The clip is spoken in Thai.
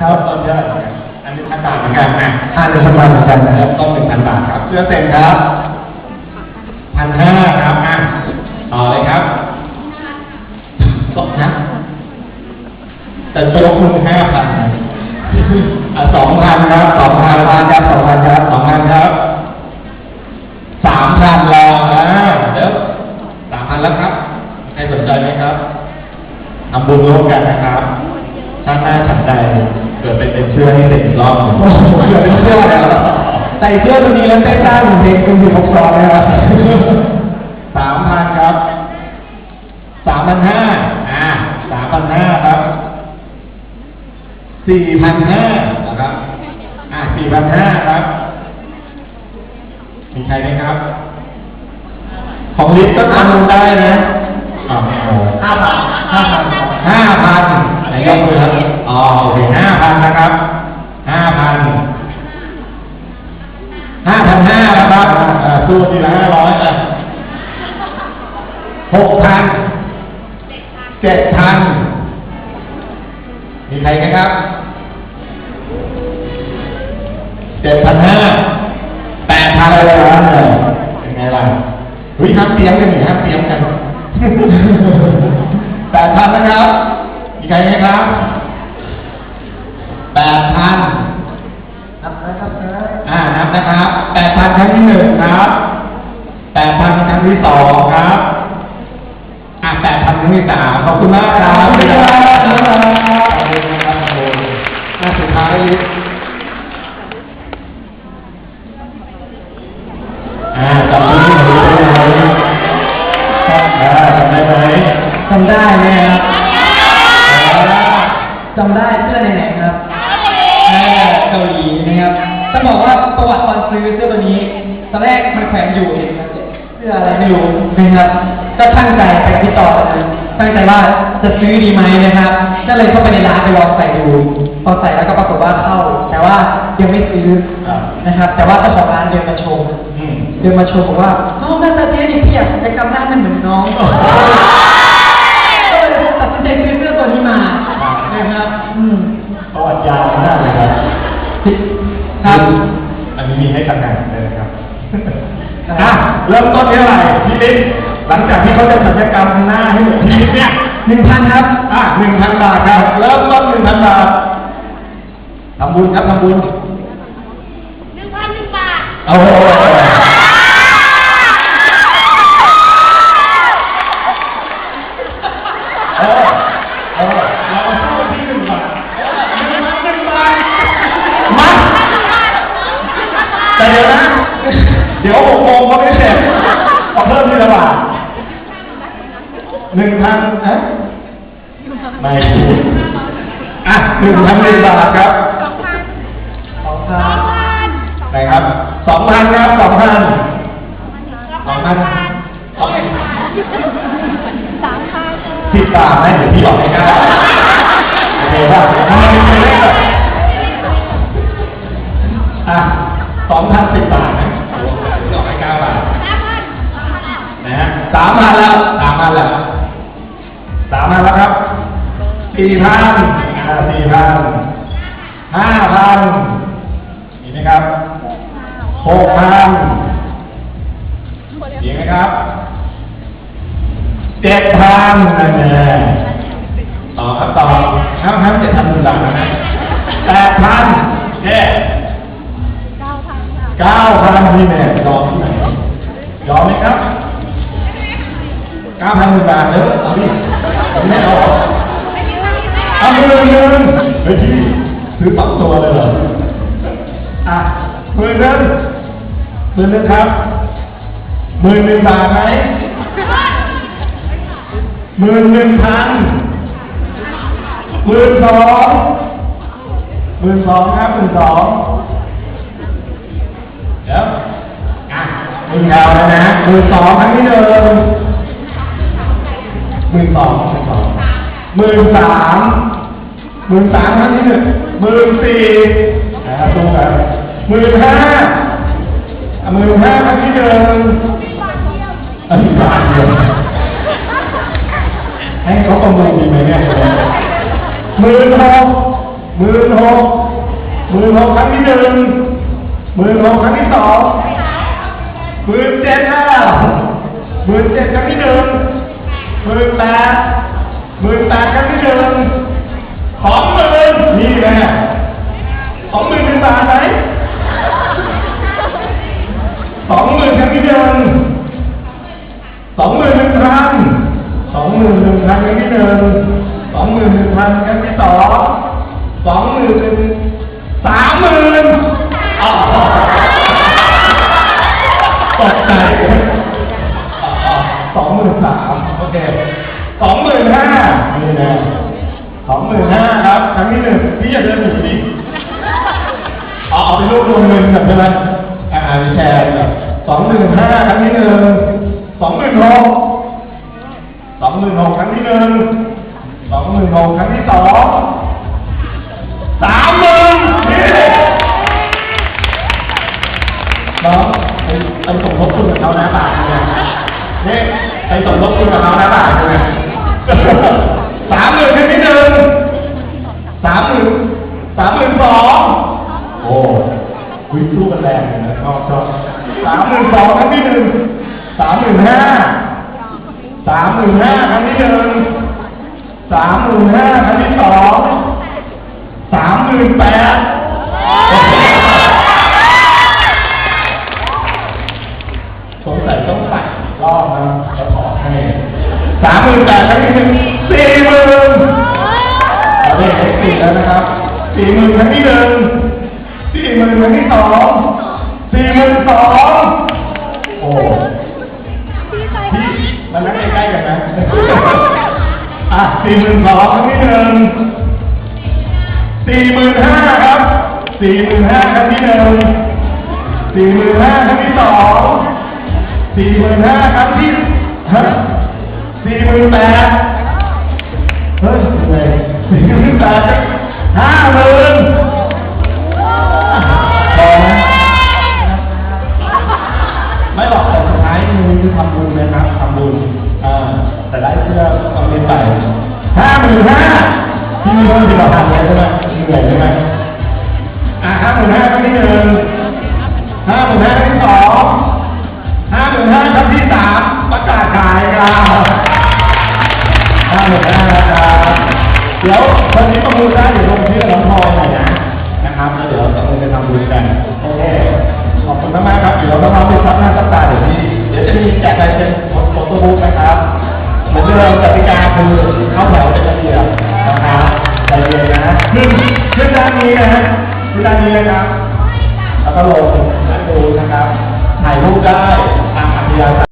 ครับต้นเท่าไหร่ครับอันนี้พันบาทเหมือนกันนะอ่าหนึ่งพันบาทเหมือนกันนะคเริ่รับมต้นหนึ่งพันบาทครับเสื้อเต็มครับพันห้าครับอะต่อเลยครับสองนะแต่ยกมือห้าพันอะสองพันครับสองพันครับสองพันครับสองพันครับสามพันแล้วนะเดี๋ยวสามพันแล้วครับใครสนใจไหมครับทำบุญร่วมกันนะครับชาติหน้าฉันใด เกิดเป็นเป็นเชื่อให้เสร็จอีกรอบหนึ่งโอ้โหเกือบเป็นเสื้อแล้วใส่เสื้อตัวนี้แล้วได้สร้างเพลงคุณอยู่หกซองนะครับสามพันครับสามพันห้าอ่าสามพันห้าครับสี่พันห้านะครับอ่าสี่พันห้าครับ มีใครไหมครับ ของลิฟต์ก็ทำได้นะอ่าไม่เอาห้าพันห้าพันห้าพันไหนยกมือครับอ๋อ โอเคห้าพันนะครับห้าพันห้าพันห้านะครับอ่าสู้ทีละห้าร้อยอะหกพันเจ็ดพันมีใครไหมครับเจ็ดพันห้าแปดพันเลยเหรอเป็นไงล่ะเฮ้ยห้ามเตียมกันหนิห้ามเตียมกันแปดพันนะครับ มีใครไหมครับแปดพัน นับนะครับนะ อ่า นับนะครับแปดพันครั้งที่หนึ่งครับแปดพันครั้งที่สองครับอ่าแปดพันครั้งที่สามขอบคุณมากครับขอบคุณครับขอบคุณครับขอบคุณครับขอบคุณอ่าสุดท้ายอ่าจำที่หนูได้ไหมครับอ่าจำได้ไหมจำได้ไหมครับอ่าจำได้เสื้อในไหนครับในเกาหลีนะครับ ต้องบอกว่าประวัติตอนซื้อเสื้อตัวนี้ตอนแรกมันแขวนอยู่เองครับเสื้ออะไรไม่รู้นะครับก็ตั้งใจไปที่ต่อนะตั้งใจว่าจะซื้อดีไหมนะครับก็เลยเข้าไปในร้านไปลองใส่ดูพอใส่แล้วก็ปรากฏว่าเข้า แต่ว่ายังไม่ซื้อนะครับ แต่ว่าเจ้าของร้านเดินมาชมเดินมาชมบอกว่าน้องหน้าตาเจ๊นี่พี่อยากจะกำหน้ามันเหมือนน้องก็เลยตัดสินใจซื้อเสื้อตัวนี้มานะครับประวัติยาวมากเลยครับ ครับ อันนี้มีให้ตำแหน่งเลยนะครับอะเริ่มต้นที่เท่าไหร่พี่บิ๊กหลังจากที่เขาจะศัลยกรรมหน้าให้เหมือนพี่บิ๊กเนี่ยหนึ่งพันครับ อะหนึ่งพันบาทครับ เริ่มต้นหนึ่งพันบาททำบุญครับทำบุญ หนึ่งพันหนึ่งบาท โอ้โห แต่เดี๋ยวนะ เดี๋ยวหกโมงก็ไม่เสร็จขอเพิ่มทีละบาทหนึ่งพันเอ๊ะไม่พูดอะหนึ่งพันหนึ่งบาทครับสองพันสองสพัองนพันไหนครับสองพันครับสองพันสองพันสองสามพันสิบบาทนะเดี๋ยวพี่บอกให้ได้โอเคป่ะทำไมถึงไม่ได้แบบอะ สองพันสิบบาทนะดอกให้เก้าบาทสามพันนะฮะสามพันแล้วสามพันแล้วสามพันแล้วครับสี่พันอ่าสี่พันห้าพันมีไหมครับหกพันมีไหมครับเจ็ดพันนั่นแหละต่อครับต่อห้าพันเจ็ดพันหนึ่งบาทนะแปดพันเย้เก้าพันค่ะเพี่แม่ยอมที่ไหนยอมไหมครับเก้าพันหนึ่งบาทเด้อเอาดิไม่เอาเอเอาหมื่นหนึ่งเฮ้ยพี่ซื้อสองตัวเลยเหรออะหมื่นนึงหมื่นนึงครับหมื่นหนึ่งบาทไหมหมื่นหนึ่งพันหมื่นสองหมื่นสองครับหมื่นสอง เก้าแล้วนะหมื่นสองครั้งที่หนึ่งมื่นสองหมื่นสองหมื่นสามหมื่นสามครั้งที่หนึ่งหมื่นสี่นะครับดูกันหมื่นห้าหมื่นห้าครั้งที่หนึ่งอันนี้บาทเดียวให้เขาประเมินดีไหมเนี่ยหมื่นหกหมื่นหกหมื่นหกครั้งที่หนึ่งหมื่นหกครั้งที่สอง หมื่นเจ็ดแล้วหมื่นเจ็ดครั้งที่หนึ่งหมื่นแปดหมื่นแปดครั้งที่หนึ่งสองหมื่นนี่ไงสองหมื่นเป็นบาทไหมสองหมื่นครั้งที่หนึ่งสองหมื่นหนึ่งพันสองหมื่นหนึ่งพันครั้งที่หนึ่งสองหมื่นหนึ่งพันครั้งที่สองสองหมื่นสามหมื่นอ๋อ ตกใจสองหมื่นสามโอเคสองหมื่นห้านี่นะสองหมื่นห้าครับครั้งที่หนึ่งพี่อย่าเดินหนีดิเอาเอาไปรวบรวมเงินกันใช่ไหมอ่าแชร์แบบสองหมื่นห้าครั้งที่หนึ่งสองหมื่นหกสองหมื่นหกครั้งที่หนึ่งสองหมื่นหกครั้งที่สอง ไปไปสมทบทุนกับเขานะบาทหนึงเนี่ยนี่ไปสมทบทุนกับเขานะบาทหนึงสามหมื่นครั้งที่หนึ่งสามหมื่นสามหมื่นสองโอ้วิสู้กันแรงเลยนะชอบชอบสามหมื่นสองครั้งที่หนึ่งสามหมื่นห้าสามหมื่นห้าครั้งที่หนึ่งสามหมื่นห้าครั้งที่สองสามหมื่นแปด รอบนะจะขอให้สามหมื่นแปดครั้งที่หนึ่งสี่หมื่นเราได้เอ็กซ์สี่แล้วนะครับสี่หมื่นครั้งที่หนึ่งสี่หมื่นครั้งที่สองสี่หมื่นสองโอ้มันนั่ใกล้ๆกันนะอะสี่หมื่นสองครั้งที่หนึ่งสี่หมื่นห้าครับสี่หมื่นห้าครั้งที่หนึ่งสี่หมื่นห้าครั้งที่สอง สี่หมื่นห้าครั้งที่ฮะสี่หมื่นแปดเฮ้ยเหนื่อยสี่หมื่นแปดห้าหมื่นพอไหมไม่หรอกแต่สุดท้ายมือคือทำบุญนะครับทำบุญอ่าแต่ได้เพื่อความเป็นไปห้าหมื่นห้าที่มีเพิ่มที่เราทำเนี่ยใช่ไหมเหนื่อยใช่ไหม ครับได้เลยได้นะครับ เดี๋ยววันนี้ประมูลได้เดี๋ยวลงชื่อน้องพลอยหน่อยนะนะครับแล้วเดี๋ยวประมูลจะทำบุญกันโอเคขอบคุณมากๆครับเดี๋ยวน้องๆไปซับหน้าซับตาเดี๋ยวนี้เดี๋ยวจะมีแจกลายเซ็นโฟโต้บุ๊กนะครับเหมือนเดิมกติกาคือเข้าแถวเป็นระเบียบนะครับใจเย็นนะขึ้นขึ้นด้านนี้นะฮะขึ้นด้านนี้นะครับแล้วก็ลงแล้วดูนะครับถ่ายรูปได้ตามอัธยาศัย